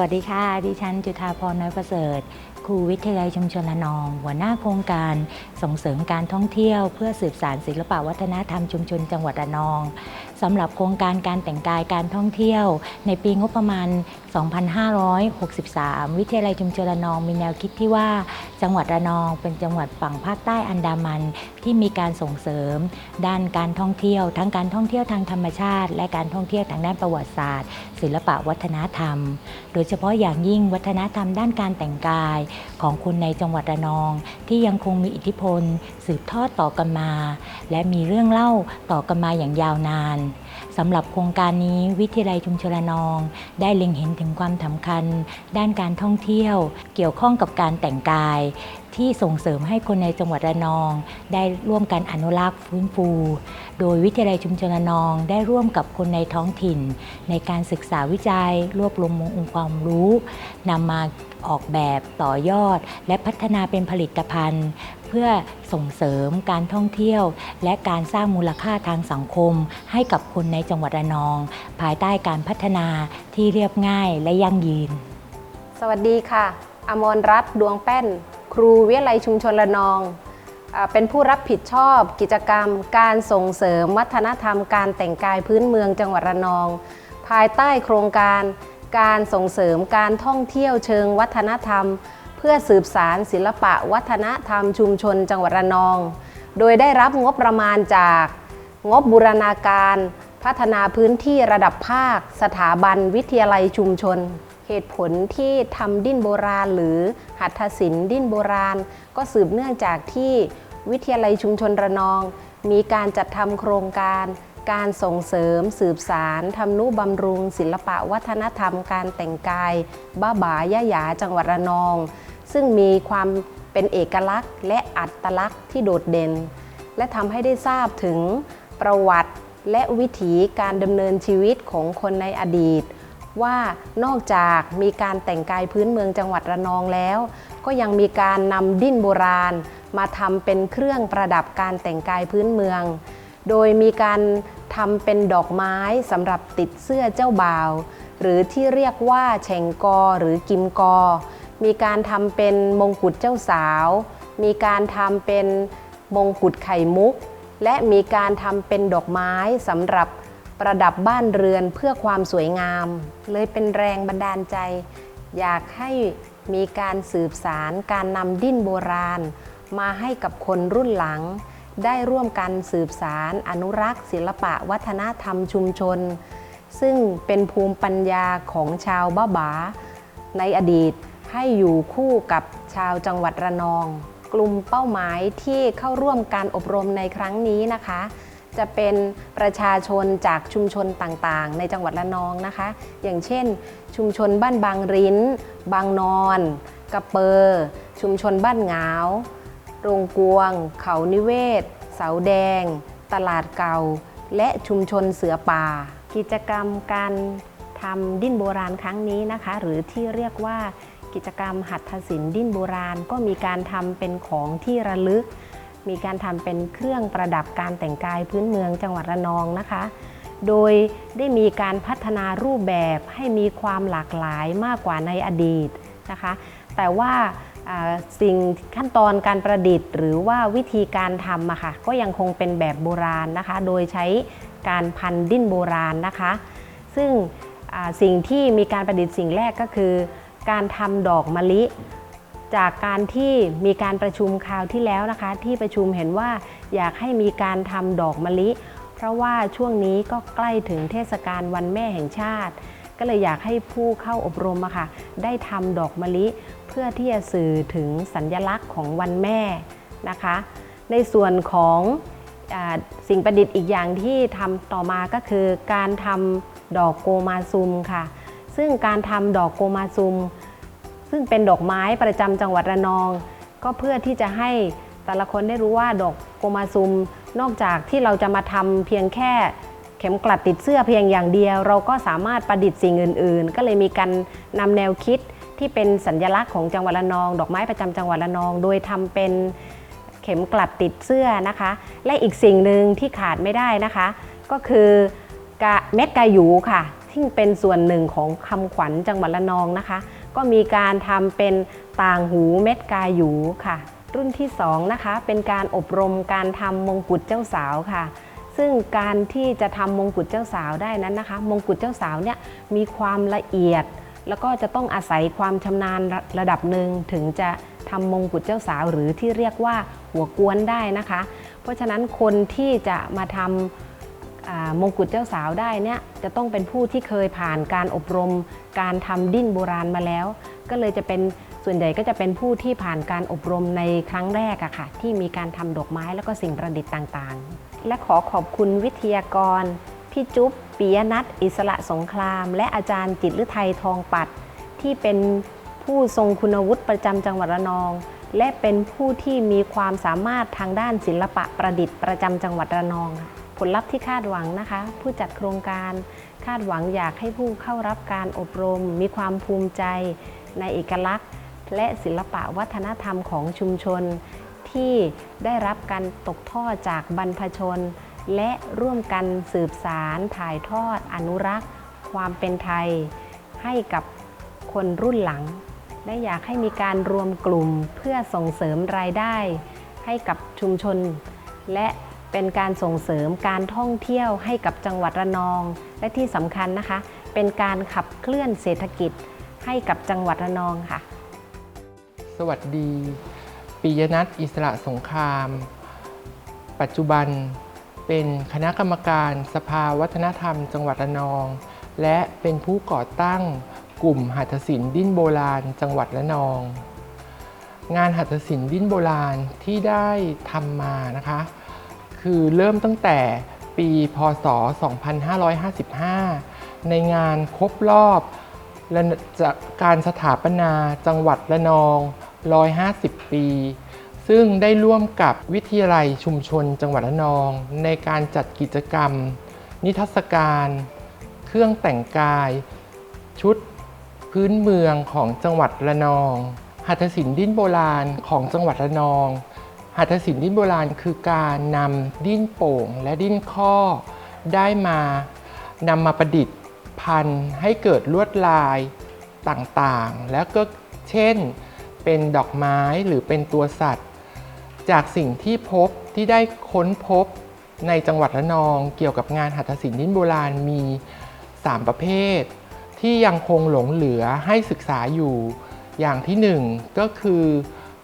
วัสดีค่ะ ดิฉันจุธาพรน้อยประเสริฐ ครูวิทยาลัยชุมชนละนอง หัวหน้าโครงการส่งเสริมการท่องเที่ยว เพื่อสืบสานศิลปวัฒนธรรมชุมชนจังหวัดระนอง สำหรับโครงการการแต่งกายการท่องเที่ยว ในปีงบประมาณ 2563 วิทยาลัยชุมชนระนองมีแนวคิดที่ว่า จังหวัดระนองเป็นจังหวัดฝั่งภาคใต้อันดามันที่มีการส่งเสริม ด้านการท่องเที่ยว ทั้งการท่องเที่ยวทางธรรมชาติ และการท่องเที่ยวทางด้านประวัติศาสตร์ ศิลปะวัฒนธรรม โดยเฉพาะอย่างยิ่งวัฒนธรรมด้านการแต่งกายของคนในจังหวัดระนอง ที่ยังคงมีอิทธิพล สืบทอดต่อกันมา และมีเรื่องเล่าต่อกันมาอย่างยาวนาน สำหรับโครงการนี้วิทยาลัยชุมชนระนอง ได้เล็งเห็นถึงความสำคัญ ด้านการท่องเที่ยว เกี่ยวข้องกับการแต่งกาย ที่ส่งเสริมให้คนในจังหวัดระนอง ได้ร่วมกันอนุรักษ์ฟื้นฟู โดยวิทยาลัยชุมชนระนองได้ร่วมกับคนในท้องถิ่น ในการศึกษาวิจัย รวบรวมองค์ความรู้นำมา ออกแบบต่อยอด และพัฒนาเป็นผลิตภัณฑ์ เพื่อส่งเสริมการท่องเที่ยว และการสร้างมูลค่าทางสังคม ให้กับคนในจังหวัดระนอง ภายใต้การพัฒนาที่เรียบง่ายและยั่งยืน สวัสดีค่ะ อมรรัตน์ดวงแป้น ครูวิทยาลัยชุมชนระนอง เป็นผู้รับผิดชอบกิจกรรม การส่งเสริมวัฒนธรรมการแต่งกายพื้นเมืองจังหวัดระนอง ภายใต้โครงการ การส่งเสริมการท่องเที่ยวเชิงวัฒนธรรม เพื่อสืบสารศิลปะวัฒนธรรมชุมชนจังหวัดระนอง โดยได้รับงบประมาณจากงบบูรณาการพัฒนาพื้นที่ระดับภาค สถาบันวิทยาลัยชุมชน เหตุผลที่ทำดิ้นโบราณ หรือหัตถศิลป์ดิ้นโบราณ ก็สืบเนื่องจากที่วิทยาลัยชุมชนระนอง มีการจัดทำโครงการ การส่งเสริมสืบสารทำนุบำรุง ศิลปะวัฒนธรรม การแต่งกาย บ้าบายะหยาจังหวัดระนอง ซึ่งมีความเป็นเอกลักษณ์ และอัตลักษณ์ที่โดดเด่น และทำให้ได้ทราบถึงประวัติและวิถีการดำเนินชีวิตของคนในอดีต ว่านอกจากมีการแต่งกายพื้นเมืองจังหวัดระนองแล้ว ก็ยังมีการนำดิ้นโบราณ มาทำเป็นเครื่องประดับการแต่งกายพื้นเมือง โดยมีการ ทำเป็นดอกไม้สำหรับติดเสื้อเจ้าบ่าว หรือที่เรียกว่าแฉ่งกอหรือกิมกอ มีการทำเป็นมงกุฎเจ้าสาว มีการทำเป็นมงกุฎไข่มุก และมีการทำเป็นดอกไม้สำหรับประดับบ้านเรือนเพื่อความสวยงาม เลยเป็นแรงบันดาลใจ อยากให้มีการสืบสารการนำดิ้นโบราณ มาให้กับคนรุ่นหลัง ได้ร่วมกันสืบสารอนุรักษ์ ศิลปะวัฒนธรรมชุมชน ซึ่งเป็นภูมิปัญญาของชาวบ้าบา ในอดีตให้อยู่คู่กับชาวจังหวัดระนอง กลุ่มเป้าหมายที่เข้าร่วมการอบรมในครั้งนี้นะคะ จะเป็นประชาชนจากชุมชนต่างๆ ในจังหวัดระนองนะคะ อย่างเช่น ชุมชนบ้านบางริ้น บางนอน กระเปอร์ชุมชนบ้านหงาว โรงกวง เขานิเวศ เสาแดง ตลาดเก่า และชุมชนเสือป่า กิจกรรมการทำดิ้นโบราณครั้งนี้นะคะ หรือที่เรียกว่ากิจกรรมหัตถศิลป์ดิ้นโบราณ ก็มีการทำเป็นของที่ระลึก มีการทำเป็นเครื่องประดับการแต่งกายพื้นเมืองจังหวัดระนองนะคะ โดยได้มีการพัฒนารูปแบบให้มีความหลากหลายมากกว่าในอดีตนะคะ แต่ว่าอ่า สิ่งขั้นตอนการประดิษฐ์ หรือว่าวิธีการทำอะค่ะก็ยังคงเป็นแบบโบราณนะคะ โดยใช้การพันดิ้นโบราณนะคะ ซึ่งสิ่งที่มีการประดิษฐ์สิ่งแรกก็คือ การทำดอกมะลิ จากการที่มีการประชุมคราวที่แล้วนะคะ ที่ประชุมเห็นว่าอยากให้มีการทำดอกมะลิ เพราะว่าช่วงนี้ก็ใกล้ถึงเทศกาลวันแม่แห่งชาติ ก็เลยอยากให้ผู้เข้าอบรมอะค่ะได้ทำดอกมะลิ เพื่อที่จะสื่อถึงสัญญลักษณ์ของวันแม่นะคะ ในส่วนของอสิ่งประดิษฐ์อีกอย่างที่ทำต่อมาก็คือการทำดอกโกมาซุมค่ะ ซึ่งการทำดอกโกมาซุม ซึ่งเป็นดอกไม้ประจำจังหวัดระนอง ก็เพื่อที่จะให้แต่ละคนได้รู้ว่าดอกโกมาซุม นอกจากที่เราจะมาทำเพียงแค่เข็มกลัดติดเสื้อเพียงอย่างเดียว เราก็สามารถประดิษฐ์สิ่งอื่น ๆ ก็เลยมีการนำแนวคิด ที่เป็นสัญลักษณ์ของจังหวัดระนอง ดอกไม้ประจำจังหวัดระนอง โดยทำเป็นเข็มกลัดติดเสื้อนะคะ และอีกสิ่งหนึ่งที่ขาดไม่ได้นะคะ ก็คือเม็ดกาหยูค่ะซึ่งเป็นส่วนหนึ่งของคำขวัญจังหวัดระนองนะคะ ก็มีการทำเป็นต่างหูเม็ดกาหยูค่ะ รุ่นที่สองนะคะเป็นการอบรมการทำมงกุฎเจ้าสาวค่ะซึ่งการที่จะทำมงกุฎเจ้าสาวได้นั้นนะคะ มงกุฎเจ้าสาวเนี่ยมีความละเอียด แล้วก็จะต้องอาศัยความชำนาญระดับหนึ่งถึงจะทำมงกุฎเจ้าสาวหรือที่เรียกว่าหัวกวนได้นะคะ เพราะฉะนั้นคนที่จะมาทำมงกุฎเจ้าสาวได้เนี่ยจะต้องเป็นผู้ที่เคยผ่านการอบรม การทำดิ้นโบราณมาแล้ว ก็เลยจะเป็นส่วนใหญ่ก็จะเป็นผู้ที่ผ่านการอบรมในครั้งแรกอะค่ะที่มีการทำดอกไม้แล้วก็สิ่งประดิษฐ์ต่างๆ และขอขอบคุณวิทยากร พี่จุ๊บปิยนัทอิสระสงคราม และอาจารย์จิตรฤทัยทองปัด ที่เป็นผู้ทรงคุณวุฒิประจำจังหวัดระนอง และเป็นผู้ที่มีความสามารถทางด้านศิลปะประดิษฐ์ประจำจังหวัดระนอง ผลลัพธ์ที่คาดหวังนะคะ ผู้จัดโครงการคาดหวังอยากให้ผู้เข้ารับการอบรม มีความภูมิใจในเอกลักษณ์ และศิลปะวัฒนธรรมของชุมชน ที่ได้รับการตกทอดจากบรรพชน และร่วมกันสืบสารถ่ายทอดอนุรักษ์ ความเป็นไทย ให้กับคนรุ่นหลัง และอยากให้มีการรวมกลุ่มเพื่อส่งเสริมรายได้ ให้กับชุมชน และเป็นการส่งเสริมการท่องเที่ยวให้กับจังหวัดระนอง และที่สำคัญนะคะ เป็นการขับเคลื่อนเศรษฐกิจให้กับจังหวัดระนองค่ะ สวัสดี ปิยนัทอิสระสงคราม ปัจจุบัน เป็นคณะกรรมการสภาวัฒนธรรมจังหวัดระนอง และเป็นผู้ก่อตั้งกลุ่มหัตถศิลป์ดิ้นโบราณจังหวัดระนอง งานหัตถศิลป์ดิ้นโบราณที่ได้ทำมานะคะ คือเริ่มตั้งแต่ปีพศ 2555 ในงานครบรอบการสถาปนาจังหวัดระนอง 150 ปี ซึ่งได้ร่วมกับวิทยาลัยชุมชนจังหวัดระนอง ในการจัดกิจกรรม นิทรรศการ เครื่องแต่งกาย ชุดพื้นเมืองของจังหวัดระนอง หัตถศิลป์ดิ้นโบราณของจังหวัดระนอง หัตถศิลป์ดิ้นโบราณคือการนำดิ้นโป่งและดิ้นข้อ ได้มานำมาประดิษฐ์พันธุ์ให้เกิดลวดลายต่างๆ แล้วก็เช่น เป็นดอกไม้หรือเป็นตัวสัตว์ จากสิ่งที่พบที่ได้ค้นพบในจังหวัดระนอง เกี่ยวกับงานหัตถศิลป์ดิ้นโบราณมี 3 ประเภท ที่ยังคงหลงเหลือให้ศึกษาอยู่อย่างที่หนึ่งก็คือ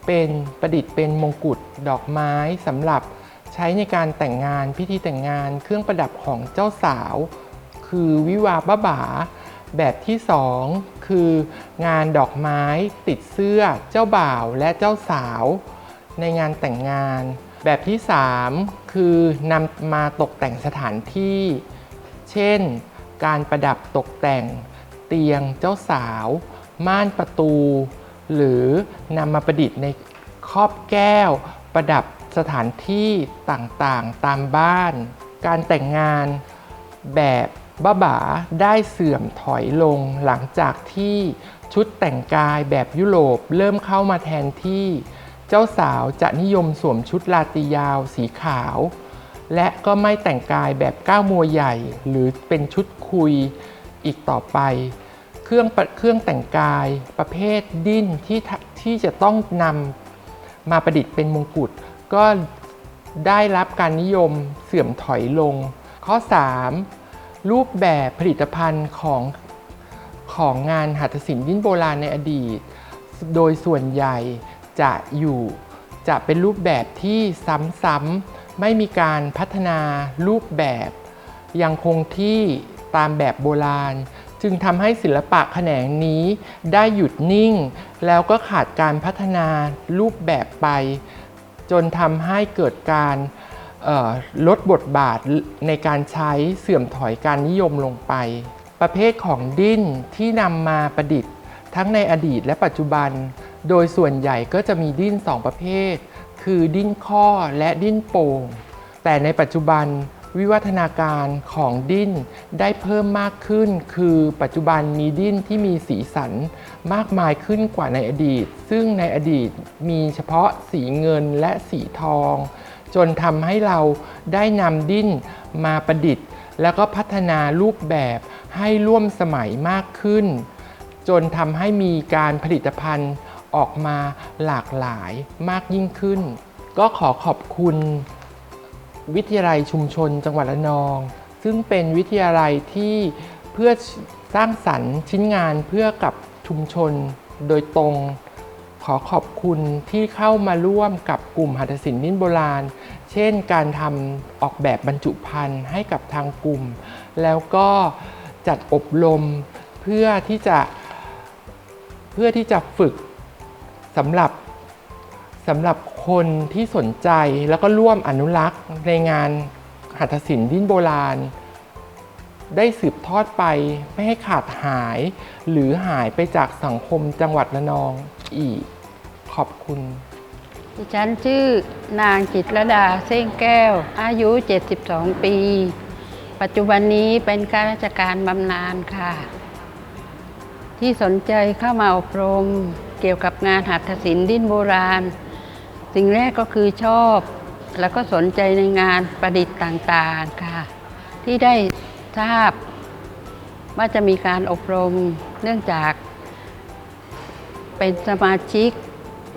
เป็นประดิษฐ์เป็นมงกุฎดอกไม้สำหรับใช้ในการแต่งงานพิธีแต่งงาน เครื่องประดับของเจ้าสาว คือวิวาบ้าบาแบบที่สองคืองานดอกไม้ติดเสื้อเจ้าบ่าวและเจ้าสาว ในงานแต่งงาน แบบที่ 3 คือนำมาตกแต่งสถานที่ เช่น การประดับตกแต่ง เตียงเจ้าสาว ม่านประตู หรือนำมาประดิษฐ์ในครอบแก้ว ประดับสถานที่ต่างๆ ตามบ้าน การแต่งงานแบบบ้าบาได้เสื่อมถอยลงหลังจากที่ชุดแต่งกายแบบยุโรปเริ่มเข้ามาแทนที่ เจ้าสาวจะนิยมสวมชุดลาตรียาวสีขาว และก็ไม่แต่งกายแบบก้าวมัวใหญ่ หรือเป็นชุดคุยอีกต่อไป เครื่องเครื่องแต่งกายประเภทดิ้นที่ทะที่จะต้องนำมาประดิษฐ์เป็นมงกุฎก็ได้รับการนิยมเสื่อมถอยลง ข้อ 3 รูปแบบผลิตภัณฑ์ของของงานหัตถศิลป์ดิ้นโบราณในอดีต โดยส่วนใหญ่ จะอยู่จะเป็นรูปแบบที่ซ้ำๆไม่มีการพัฒนารูปแบบ ยังคงที่ตามแบบโบราณ จึงทำให้ศิลปะแขนงนี้ได้หยุดนิ่ง แล้วก็ขาดการพัฒนารูปแบบไป จนทำให้เกิดการลดบทบาทในการใช้เสื่อมถอยการนิยมลงไป ประเภทของดิ้นที่นำมาประดิษฐ์ ทั้งในอดีตและปัจจุบัน โดยส่วนใหญ่ก็จะมีดิ้นสองประเภท คือดิ้นข้อและดิ้นโป่ง แต่ในปัจจุบันวิวัฒนาการของดิ้นได้เพิ่มมากขึ้น คือปัจจุบันมีดิ้นที่มีสีสันมากมายขึ้นกว่าในอดีต ซึ่งในอดีตมีเฉพาะสีเงินและสีทอง จนทำให้เราได้นำดิ้นมาประดิษฐ์ แล้วก็พัฒนารูปแบบให้ร่วมสมัยมากขึ้น จนทำให้มีการผลิตภัณฑ์ ออกมาหลากหลายมากยิ่งขึ้น ก็ขอขอบคุณวิทยาลัยชุมชนจังหวัดระนอง ซึ่งเป็นวิทยาลัยที่เพื่อสร้างสรรค์ชิ้นงานเพื่อกับชุมชนโดยตรง ขอขอบคุณที่เข้ามาร่วมกับกลุ่มหัตถศิลป์นินโบราณ เช่นการทำออกแบบบรรจุภัณฑ์ให้กับทางกลุ่ม แล้วก็จัดอบรมเพื่อที่จะเพื่อที่จะฝึก สำหรับสำหรับคนที่สนใจแล้วก็ร่วมอนุรักษ์ในงานหัตถศิลป์ดิ้นโบราณ ได้สืบทอดไปไม่ให้ขาดหาย หรือหายไปจากสังคมจังหวัดระนองอีก ขอบคุณ ดิฉันชื่อนางจิตรดาเส้งแก้ว อายุ 72 ปี ปัจจุบันนี้เป็นข้าราชการบำนาญค่ะ ที่สนใจเข้ามาอบรม เกี่ยวกับงานหัตถศิลป์ดิ้นโบราณ สิ่งแรกก็คือชอบ แล้วก็สนใจในงานประดิษฐ์ต่างๆค่ะ ที่ได้ทราบว่าจะมีการอบรมเนื่องจาก เป็นสมาชิก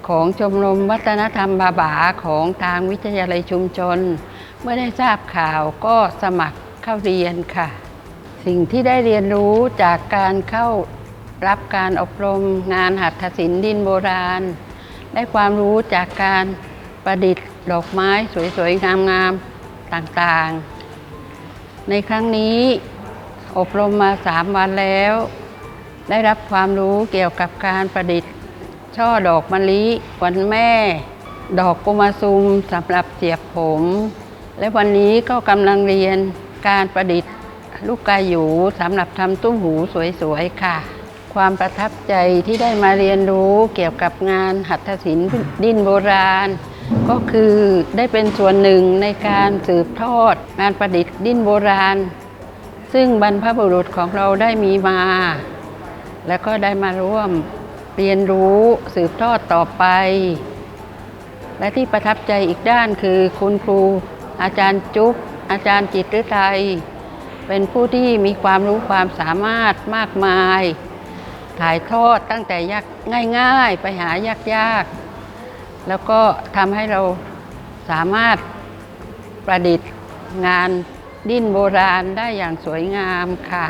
ของชมรมวัฒนธรรมบาบาของทางวิทยาลัยชุมชน เมื่อได้ทราบข่าวก็สมัครเข้าเรียนค่ะ สิ่งที่ได้เรียนรู้จากการเข้า รับการอบรมงานหัตถศิลป์ดินโบราณ ได้ความรู้จากการประดิษฐ์ดอกไม้สวยๆ งามๆ ต่างๆ ในครั้งนี้อบรมมาสามวันแล้ว ได้รับความรู้เกี่ยวกับการประดิษฐ์ ช่อดอกมะลิวันแม่ ดอกกุมาซุมสำหรับเสียบผม และวันนี้ก็กำลังเรียนการประดิษฐ์ลูกกาหยูสำหรับทำตุ้มหูสวยๆ ค่ะ ความประทับใจที่ได้มาเรียนรู้เกี่ยวกับงานหัตถศิลป์ดินโบราณ ก็คือได้เป็นส่วนหนึ่งในการสืบทอดงานประดิษฐ์ดินโบราณ ซึ่งบรรพบุรุษของเราได้มีมา แล้วก็ได้มาร่วมเรียนรู้สืบทอดต่อไป และที่ประทับใจอีกด้านคือคุณครู อาจารย์จุ๊บอาจารย์จิตรไทยเป็นผู้ที่มีความรู้ความสามารถมากมาย ถ่ายทอดตั้งแต่ยากง่าย ๆ ไปหายากๆ แล้วก็ทำให้เราสามารถประดิษฐ์งานดิ้นโบราณได้อย่างสวยงามค่ะ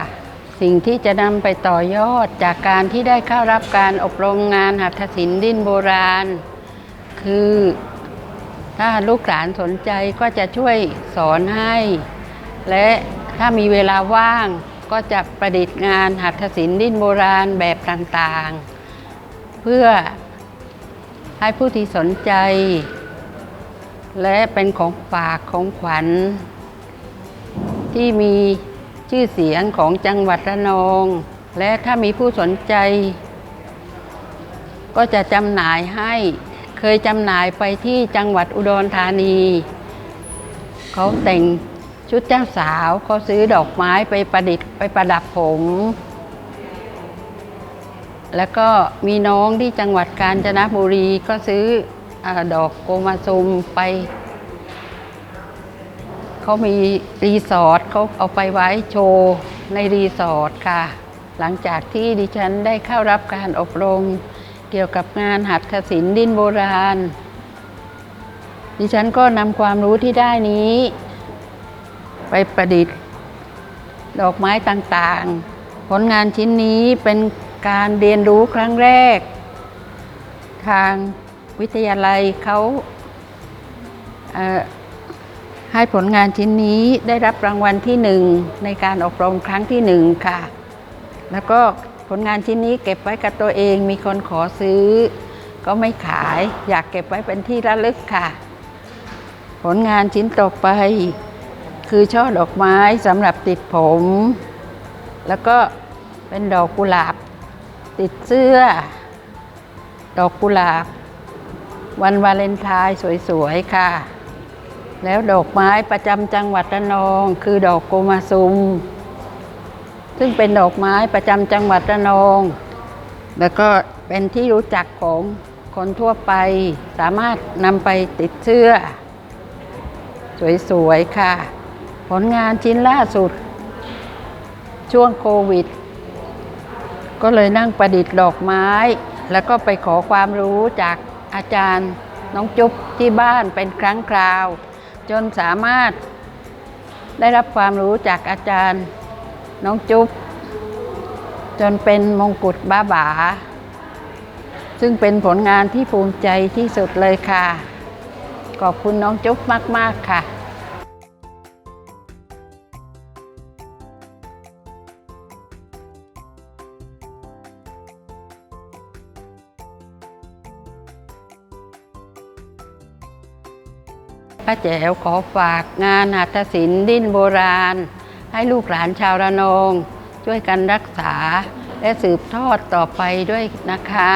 สิ่งที่จะนำไปต่อยอดจากการที่ได้เข้ารับการอบรมงานหัตถศิลป์ดิ้นโบราณ คือถ้าลูกหลานสนใจก็จะช่วยสอนให้ และถ้ามีเวลาว่าง ก็จะประดิษฐ์งานหัตถศิลป์ดินโบราณแบบต่างๆ เพื่อให้ผู้ที่สนใจ และเป็นของฝากของขวัญ ที่มีชื่อเสียงของจังหวัดระนอง และถ้ามีผู้สนใจ ก็จะจำหน่ายให้เคยจำหน่ายไปที่จังหวัดอุดรธานี เขาแต่ง ชุดเจ้าสาวเขาซื้อดอกไม้ไปประดิษฐ์ไปประดับผม แล้วก็มีน้องที่จังหวัดกาญจนบุรีก็ซื้ออดอกโกมาซุมไปเขามีรีสอร์ทเขาเอาไปไว้โชว์ในรีสอร์ทค่ะ หลังจากที่ดิฉันได้เข้ารับการอบรมเกี่ยวกับงานหัตถศิลป์ดินโบราณ ดิฉันก็นำความรู้ที่ได้นี้ ไปประดิษฐ์ ดอกไม้ต่างๆ ผลงานชิ้นนี้เป็นการเรียนรู้ครั้งแรก ทางวิทยาลัยเขาเให้ผลงานชิ้นนี้ได้รับรางวัลที่หนึ่งในการอบรมครั้งที่หนึ่งค่ะ แล้วก็ผลงานชิ้นนี้เก็บไว้กับตัวเองมีคนขอซื้อ ก็ไม่ขายอยากเก็บไว้เป็นที่ระลึกค่ะ ผลงานชิ้นต่อไป คือช่อดอกไม้สำหรับติดผม แล้วก็เป็นดอกกุหลาบ ติดเสื้อ ดอกกุหลาบ วันวาเลนไทน์สวยๆค่ะ แล้วดอกไม้ประจำจังหวัดระนอง คือดอกโกมาซุม ซึ่งเป็นดอกไม้ประจำจังหวัดระนอง แล้วก็เป็นที่รู้จักของคนทั่วไปสามารถนำไปติดเสื้อ สวยๆค่ะ ผลงานชิ้นล่าสุด ช่วงโควิด ก็เลยนั่งประดิษฐ์ดอกไม้ แล้วก็ไปขอความรู้จากอาจารย์น้องจุ๊บที่บ้านเป็นครั้งคราว จนสามารถได้รับความรู้จากอาจารย์น้องจุ๊บจนเป็นมงกุฎบ้าบาซึ่งเป็นผลงานที่ภูมิใจที่สุดเลยค่ะ ขอบคุณน้องจุ๊บมาก ๆ ค่ะ ป้าแจ๋วขอฝากงานหัตถศิลป์ดิ้นโบราณ ให้ลูกหลานชาวระนอง ช่วยกันรักษาและสืบทอดต่อไปด้วยนะคะ